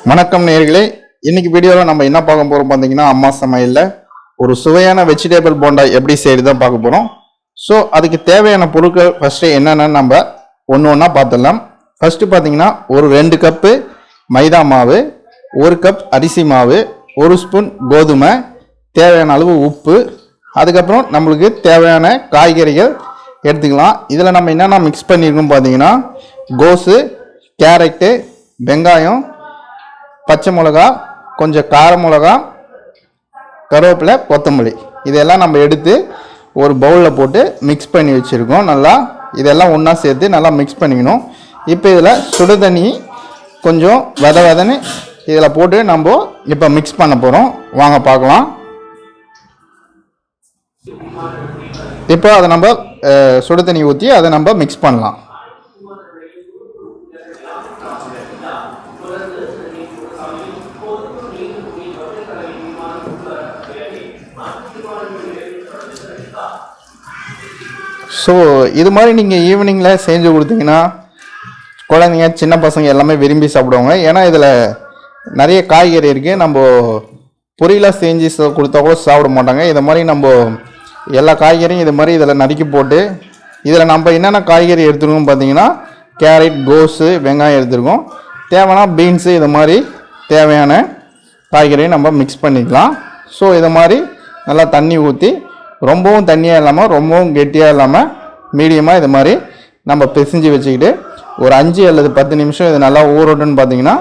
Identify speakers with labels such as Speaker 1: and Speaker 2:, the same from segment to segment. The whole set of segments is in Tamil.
Speaker 1: வணக்கம் நேர்களே இன்னைக்கு வீடியோவில் நம்ம என்ன பார்க்க போகிறோம் பார்த்தீங்கன்னா அம்மா சமையலில் ஒரு சுவையான வெஜிடபிள் போண்டா எப்படி செய்கிறது தான் பார்க்க போகிறோம் ஸோ அதுக்கு தேவையான பொருட்கள் ஃபஸ்ட்டு என்னென்னு நம்ம ஒன்று ஒன்றா பார்த்துடலாம். ஃபஸ்ட்டு பார்த்தீங்கன்னா ஒரு ரெண்டு கப்பு மைதா மாவு ஒரு கப் அரிசி மாவு ஒரு ஸ்பூன் கோதுமை தேவையான அளவு உப்பு அதுக்கப்புறம் நம்மளுக்கு தேவையான காய்கறிகள் எடுத்துக்கலாம். இதில் நம்ம என்னென்ன மிக்ஸ் பண்ணியிருக்கோம் பார்த்தீங்கன்னா கோஸு கேரட்டு வெங்காயம் பச்சை மிளகா கொஞ்சம் கார மிளகா கருவேப்பிலை கொத்தமல்லி. இதெல்லாம் நம்ம எடுத்து ஒரு பவுலில் போட்டு மிக்ஸ் பண்ணி வச்சுருக்கோம். நல்லா இதெல்லாம் ஒன்றா சேர்த்து நல்லா மிக்ஸ் பண்ணிக்கணும். இப்போ இதில் சுடு தண்ணி கொஞ்சம் வித விதன்னு இதில் போட்டு நம்ம இப்போ மிக்ஸ் பண்ண போகிறோம் வாங்க பார்க்கலாம். இப்போ அதை நம்ம சுடு தண்ணி ஊற்றி அதை நம்ம மிக்ஸ் பண்ணலாம். ஸோ இது மாதிரி நீங்கள் ஈவினிங்கில் செஞ்சு கொடுத்தீங்கன்னா குழந்தைங்க சின்ன பசங்க எல்லாமே விரும்பி சாப்பிடுவாங்க. ஏன்னா இதில் நிறைய காய்கறி இருக்குது நம்ம பொரியலாக செஞ்சு கொடுத்தா கூட சாப்பிட மாட்டாங்க. இதை மாதிரி நம்ம எல்லா காய்கறியும் இது மாதிரி இதில் நறுக்கி போட்டு இதில் நம்ம என்னென்ன காய்கறி எடுத்துருக்கோம் பார்த்தீங்கன்னா கேரட் கோஸு வெங்காயம் எடுத்துருக்கோம். தேவைன்னா பீன்ஸு இது மாதிரி தேவையான காய்கறியை நம்ம மிக்ஸ் பண்ணிக்கலாம். ஸோ இதை மாதிரி நல்லா தண்ணி ஊற்றி ரொம்பவும் தண்ணியாக இல்லாமல் ரொம்பவும் கெட்டியாக இல்லாமல் மீடியமாக இது மாதிரி நம்ம பிசைஞ்சு வச்சுக்கிட்டு ஒரு அஞ்சு அல்லது பத்து நிமிஷம் இது நல்லா ஊறட்டுன்னு பார்த்தீங்கன்னா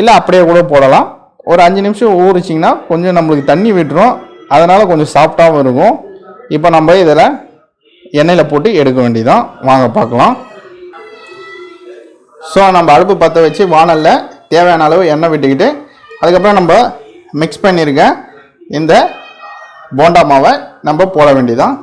Speaker 1: இல்லை அப்படியே கூட போடலாம். ஒரு அஞ்சு நிமிஷம் ஊறிச்சிங்கன்னா கொஞ்சம் நம்மளுக்கு தண்ணி விட்டுரும். அதனால் கொஞ்சம் சாஃப்டாகவும் இருக்கும். இப்போ நம்ம இதில் எண்ணெயில் போட்டு எடுக்க வேண்டியதான் வாங்க பார்க்கலாம். ஸோ நம்ம அடுப்பு பற்ற வச்சு வானலில் தேவையான அளவு எண்ணெய் விட்டுக்கிட்டு அதுக்கப்புறம் நம்ம மிக்ஸ் பண்ணியிருக்க இந்த போண்டா மாவை நம்ம போட வேண்டியதான்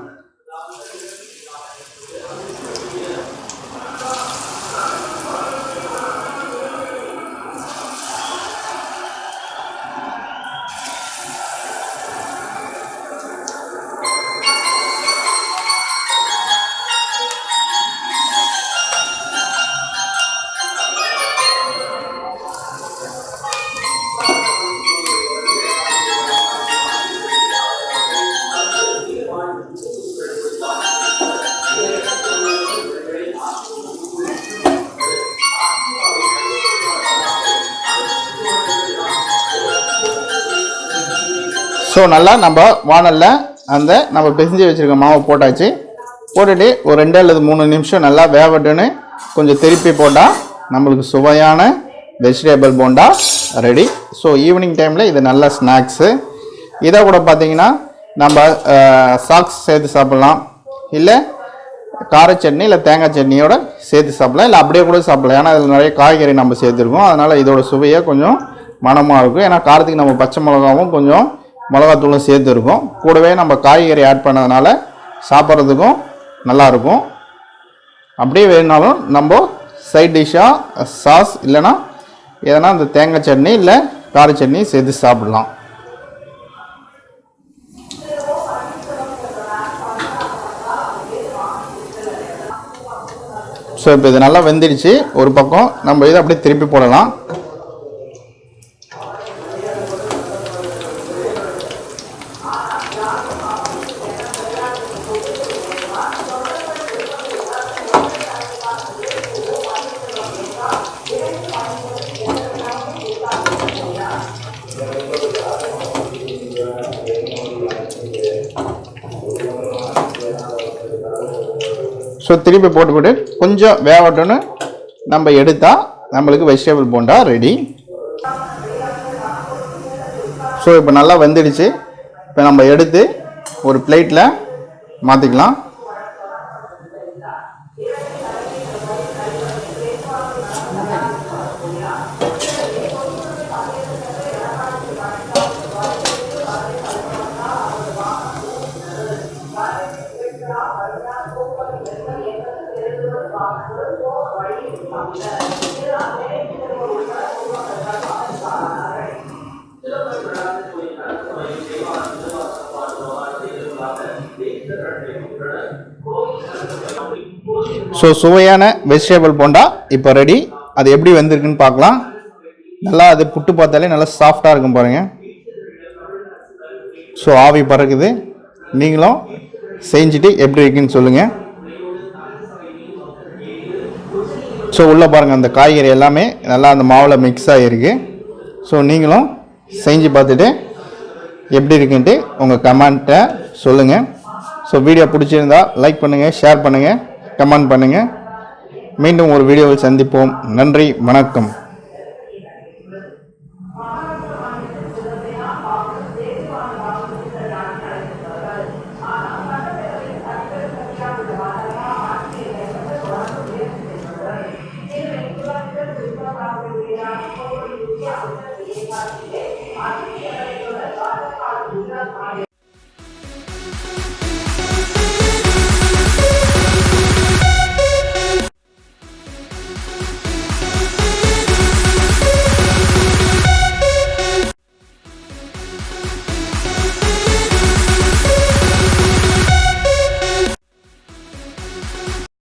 Speaker 1: ஸோ நல்லா நம்ம வானலில் அந்த நம்ம பிசைஞ்சு வச்சுருக்க மாவை போட்டாச்சு. போட்டுட்டு ஒரு ரெண்டு அல்லது மூணு நிமிஷம் நல்லா வேவட்டுன்னு கொஞ்சம் திருப்பி போட்டால் நம்மளுக்கு சுவையான vegetable bonda ready so evening டைமில் இது நல்ல ஸ்நாக்ஸு இதை கூட பார்த்தீங்கன்னா நம்ம சாக்ஸ் சேர்த்து சாப்பிட்லாம். இல்லை கார சட்னி இல்லை தேங்காய் சட்னியோட சேர்த்து சாப்பிட்லாம். இல்லை அப்படியே கூட சாப்பிட்லாம். ஏன்னா அதில் நிறைய காய்கறி நம்ம சேர்த்துருக்கோம். அதனால் இதோட சுவையே கொஞ்சம் மனமாக இருக்கும். ஏன்னா காரத்துக்கு நம்ம பச்சை மிளகாவும் கொஞ்சம் மிளகாத்தூளும் சேர்த்து இருக்கும். கூடவே நம்ம காய்கறி ஆட் பண்ணதுனால சாப்பிட்றதுக்கும் நல்லாயிருக்கும் அப்படியே வேணுனாலும் நம்ம சைட் டிஷ்ஷாக சாஸ் இல்லைன்னா எதனா இந்த தேங்காய் சட்னி இல்லை கார சட்னி சேர்த்து சாப்பிடலாம். ஸோ இப்போ இது நல்லா வெந்துடுச்சு. ஒரு பக்கம் நம்ம இதை அப்படியே திருப்பி போடலாம். ஸோ திருப்பி போட்டுக்கிட்டு கொஞ்சம் வேகட்டோன்னு நம்ம எடுத்தால் நம்மளுக்கு வெஜிடபிள் போண்டா ரெடி ஸோ இப்போ நல்லா வெந்துடுச்சு. இப்போ நம்ம எடுத்து ஒரு பிளேட்டில் மாற்றிக்கலாம் ஸோ சுவையான வெஜிடபிள் போண்டா. இப்போ ரெடி அது எப்படி வந்திருக்குன்னு பார்க்கலாம். நல்லா அது புட்டு பார்த்தாலே நல்லா சாஃப்டாக இருக்கும் பாருங்கள் ஸோ ஆவி பறக்குது. நீங்களும் செஞ்சுட்டு எப்படி இருக்குன்னு சொல்லுங்கள் ஸோ உள்ளே பாருங்கள் அந்த காய்கறி எல்லாமே நல்லா அந்த மாவில் மிக்ஸ் ஆகிருக்கு ஸோ நீங்களும் செஞ்சு பார்த்துட்டு எப்படி இருக்குன்ட்டு உங்கள் கமெண்ட்டை சொல்லுங்கள் ஸோ வீடியோ பிடிச்சிருந்தா லைக் பண்ணுங்கள் ஷேர் பண்ணுங்கள் கமெண்ட் பண்ணுங்கள் மீண்டும் ஒரு வீடியோவில் சந்திப்போம். நன்றி வணக்கம்.